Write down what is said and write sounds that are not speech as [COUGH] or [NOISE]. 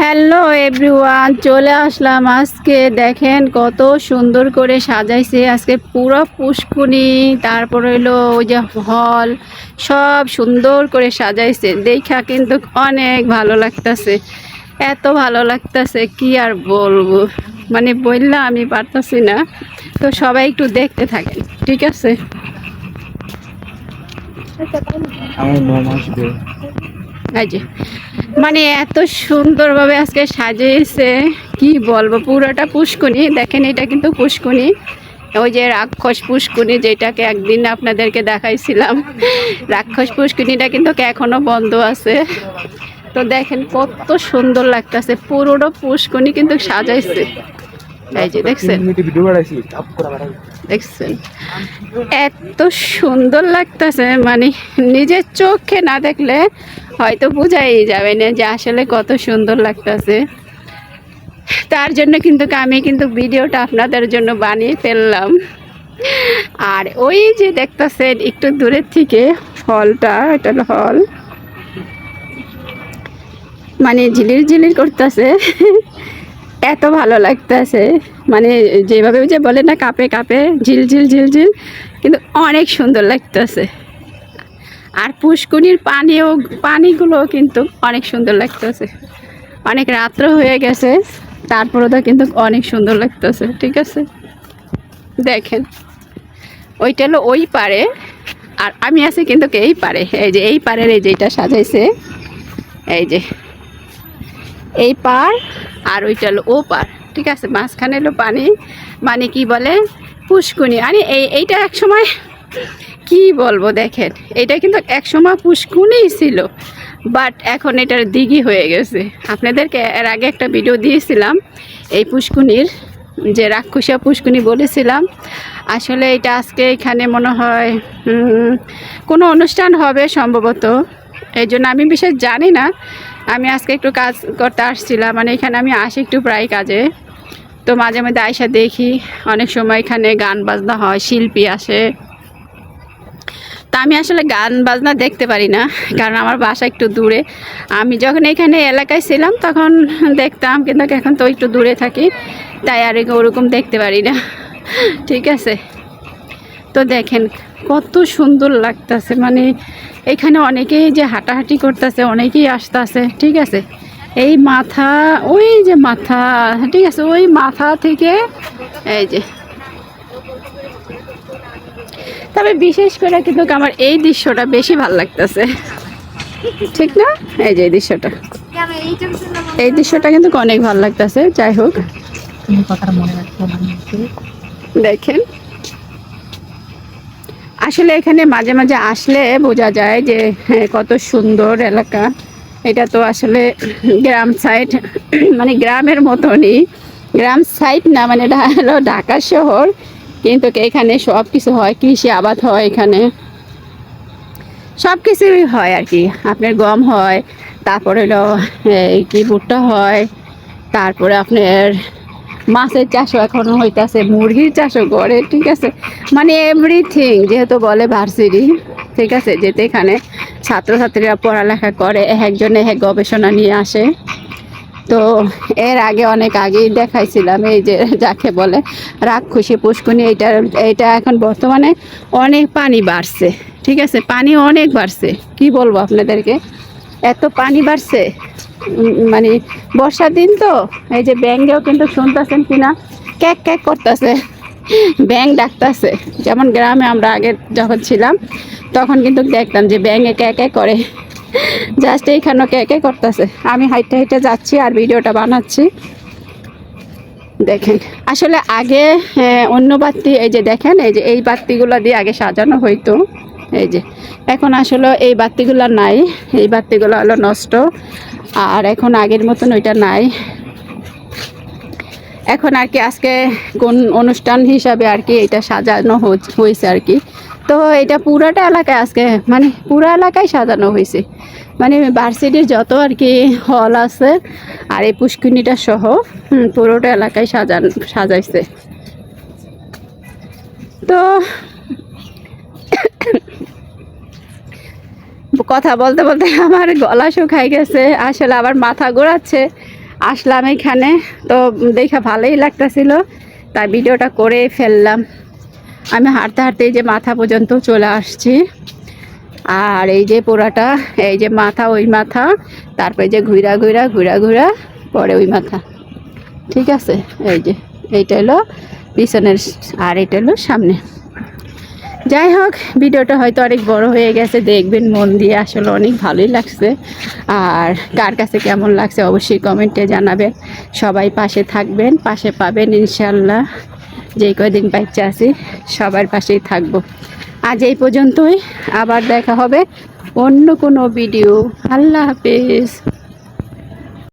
Hello everyone, চলে আসলাম আজকে, দেখেন কত সুন্দর করে সাজাইছে। আজকে পুরো পুষ্কুনি, তারপর হইল ওই যে হল, সব সুন্দর করে সাজাইছে। দেখা কিন্তু অনেক ভালো লাগতাছে। এত ভালো লাগতাছে, কি আর বলব? মানে বললাম আমি পারতাছি না। তো সবাই একটু দেখতে থাকেন, ঠিক আছে? আমার যে মানে এত সুন্দরভাবে আজকে সাজিয়েছে, কি বলব, পুরোটা পুষ্কুনি। দেখেন, এটা কিন্তু পুষ্কুনি। ওই যে রাক্ষস পুষ্কুনি যেটাকে একদিন আপনাদেরকে দেখাইছিলাম। রাক্ষস পুষ্কুনিটা কিন্তু এখনও বন্ধ আছে। তো দেখেন, কত সুন্দর লাগতেছে। পুরোটা পুষ্কুনি কিন্তু সাজাইছে। এই যে দেখছেন? দেখছেন? এত সুন্দর লাগতেছে মানে নিজের চোখে না দেখলে হয়তো বোঝাই যাবে না যে আসলে কত সুন্দর লাগতেছে। তার জন্য কিন্তু আমি কিন্তু ভিডিওটা আপনাদের জন্য বানিয়ে ফেললাম। আর ওই যে দেখতেছেন একটু দূরের থেকে হলটা এটা হল। মানে ঝিলির ঝিলির করতেছে। এত ভালো লাগতেছে। মানে যেভাবে যে বলে না, কাপে কাপে, ঝিল ঝিল ঝিল ঝিল, কিন্তু অনেক সুন্দর লাগতেছে। আর পুষ্কুনির পানিও পানিগুলো কিন্তু অনেক সুন্দর লাগতেছে। অনেক রাত্র হয়ে গেছে তারপরে তো কিন্তু অনেক সুন্দর লাগতেছে, ঠিক আছে? দেখেন, ওইটা হলো ওই পারে, আর আমি আছি কিন্তু এই পারে, এই যে এই পারের এই যেটা সাজাইছে, এই যে এই পার আর ওইটা হলো ও পার, ঠিক আছে? মাঝখানে হলো পানি মানে কি বলে? পুষ্কুনি আরে এই, এইটা এক সময় কি বলব দেখেন, এটা কিন্তু এক সময় পুষ্কুনি ছিল বাট এখন এটার দিঘি হয়ে গেছে। আপনাদেরকে এর আগে একটা ভিডিও দিয়েছিলাম, এই পুষ্কুনির যে রাক্ষসা পুষ্কুনি বলেছিলাম। আসলে এটা আজকে এখানে মনে হয় কোনো অনুষ্ঠান হবে সম্ভবত, এই জন্য আমি বিশেষ জানি না আমি আজকে একটু কাজ করতে আসছিলাম মানে এখানে আমি আসি একটু প্রায় কাজে। তো মাঝে মাঝে আয়সা দেখি, অনেক সময় এখানে গান বাজনা হয়, শিল্পী আসে। তা আমি আসলে গান বাজনা দেখতে পারি না, কারণ আমার বাসা একটু দূরে। আমি যখন এখানে এলাকায় ছিলাম তখন দেখতাম, কিন্তু এখন তো একটু দূরে থাকি, তাই আর ওরকম দেখতে পারি না। ঠিক আছে। তো দেখেন কত সুন্দর লাগতেছে। মানে এখানে অনেকেই যে হাঁটাহাঁটি করতেছে অনেকেই আসতেছে ঠিক আছে? এই মাথা ওই যে মাথা ঠিক আছে? ওই মাথা থেকে এই যে। তবে বিশেষ করে কিন্তু আমার এই দৃশ্যটা বেশি ভালো লাগতেছে। ঠিক না? এই যে এই দৃশ্যটা। এই দৃশ্যটা কিন্তু অনেক ভালো লাগতেছে যাই হোক। দেখেন। আসলে এখানে মাঝে মাঝে আসলে বোঝা যায় যে হ্যাঁ, কত সুন্দর এলাকা। এটা তো আসলে গ্রাম সাইড মানে গ্রামের মতনই। গ্রাম সাইড না মানে এটা হলো ঢাকা শহর কিন্তু এখানে সব কিছু হয় কৃষি আবাদ হয় এখানে। সব কিছুই হয় আর কি। আপনার গম হয় তারপরে হলো কি ভুট্টা হয় তারপরে আপনার মাছের চাষও এখন হইতাছে, মুরগির চাষও করে, ঠিক আছে? মানে এভরিথিং যেহেতু বলে ভার্সিটি ঠিক আছে? যেতে এখানে ছাত্রছাত্রীরা পড়ালেখা করে, এক একজনে এক গবেষণা নিয়ে আসে। তো এর আগে অনেক আগেই দেখাইছিলাম, এই যে যাকে বলে রাক্ষসী পুষ্কুনি এইটা এইটা এখন বর্তমানে অনেক পানি বাড়ছে, ঠিক আছে? পানি অনেক বাড়ছে, কি বলব আপনাদেরকে? এত পানি বাড়ছে? মানে বর্ষার দিন তো, এই যে ব্যাঙ্গেও কিন্তু শুনতেছেন কিনা, ক্যাক ক্যাক করতেছে ব্যাং ডাকতেছে। যেমন গ্রামে আমরা আগে যখন ছিলাম, তখন কিন্তু দেখতাম যে ব্যাঙে ক্যাক ক্যাক করে, জাস্ট এইখানে ক্যাক ক্যাক করতেছে। আমি হাইটে হাইটে যাচ্ছি আর ভিডিওটা বানাচ্ছি। দেখেন, আসলে আগে অন্য বাতি, এই যে দেখেন, এই যে এই বাতিগুলো দিয়ে আগে সাজানো হইতো। এই যে, এখন আসলে এই বাতিগুলো নাই, এই বাতিগুলো হলো নষ্ট। আর এখন আগের মতন ওইটা নাই। এখন আর কি আজকে কোন অনুষ্ঠান হিসাবে আর কি এটা সাজানো হয়েছে আর কি। তো এটা পুরাটা এলাকায় আজকে মানে পুরা এলাকায় সাজানো হয়েছে। মানে ভার্সিটির যত আর কি হল আছে আর এই পুষ্কিনিটা সহ পুরোটা এলাকায় সাজান, সাজাইছে। তো কথা বলতে বলতে [LAUGHS] আমার গলা শুকাই গেছে, আসলে আবার মাথা ঘোরাচ্ছে। আসলাম এখানে, তো দেখা ভালোই লাগতেছিল, তাই ভিডিওটা করে ফেললাম। আমি হাঁটতে হাঁটতে এই যে মাথা পর্যন্ত চলে আসছি। আর এই যে পোড়াটা, এই যে মাথা, ওই মাথা, তারপরে যে ঘুরা ঘুরা ঘুরা ঘুরা পরে ওই মাথা। ঠিক আছে? এই যে, এইটা হলো পিছনের, আর এটা হলো সামনে। যাই হোক, ভিডিওটা হয়তো অনেক বড় হয়ে গেছে, দেখবেন মন দিয়ে। আসলে অনেক ভালোই লাগছে। আর কার কাছে কেমন লাগছে অবশ্যই কমেন্টে জানাবেন। সবাই পাশে থাকবেন, পাশে পাবেন ইনশাল্লাহ। যেই কয়দিন বাচ্চা আছি, সবার পাশেই থাকব। আজ এই পর্যন্তই। আবার দেখা হবে অন্য কোনো ভিডিও। আল্লাহ হাফেজ।